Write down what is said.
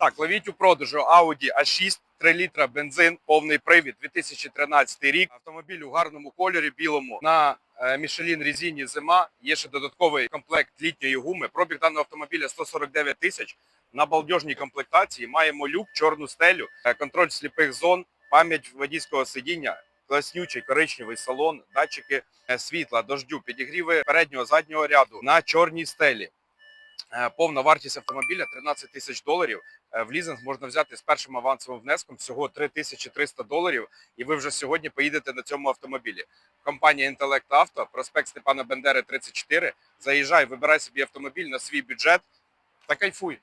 Так, ловіть у продажу Audi A6, 3 літра бензин, повний привід, 2013 рік. Автомобіль у гарному кольорі, білому на е, Michelin резині зима. Є ще додатковий комплект літньої гуми. Пробіг даного автомобіля 149 тисяч. На балдежній комплектації маємо люк, чорну стелю, е, контроль сліпих зон, пам'ять водійського сидіння, класнючий коричневий салон, датчики е, світла, дождю, підігріви переднього заднього ряду на чорній стелі. Е, Повна вартість автомобіля 13 тисяч доларів. Е, В лізинг можна взяти з першим авансовим внеском всього 3300 доларів, і ви вже сьогодні поїдете на цьому автомобілі. Компанія Інтелект Авто, проспект Степана Бендери 34. Заїжджай, вибирай собі автомобіль на свій бюджет та кайфуй.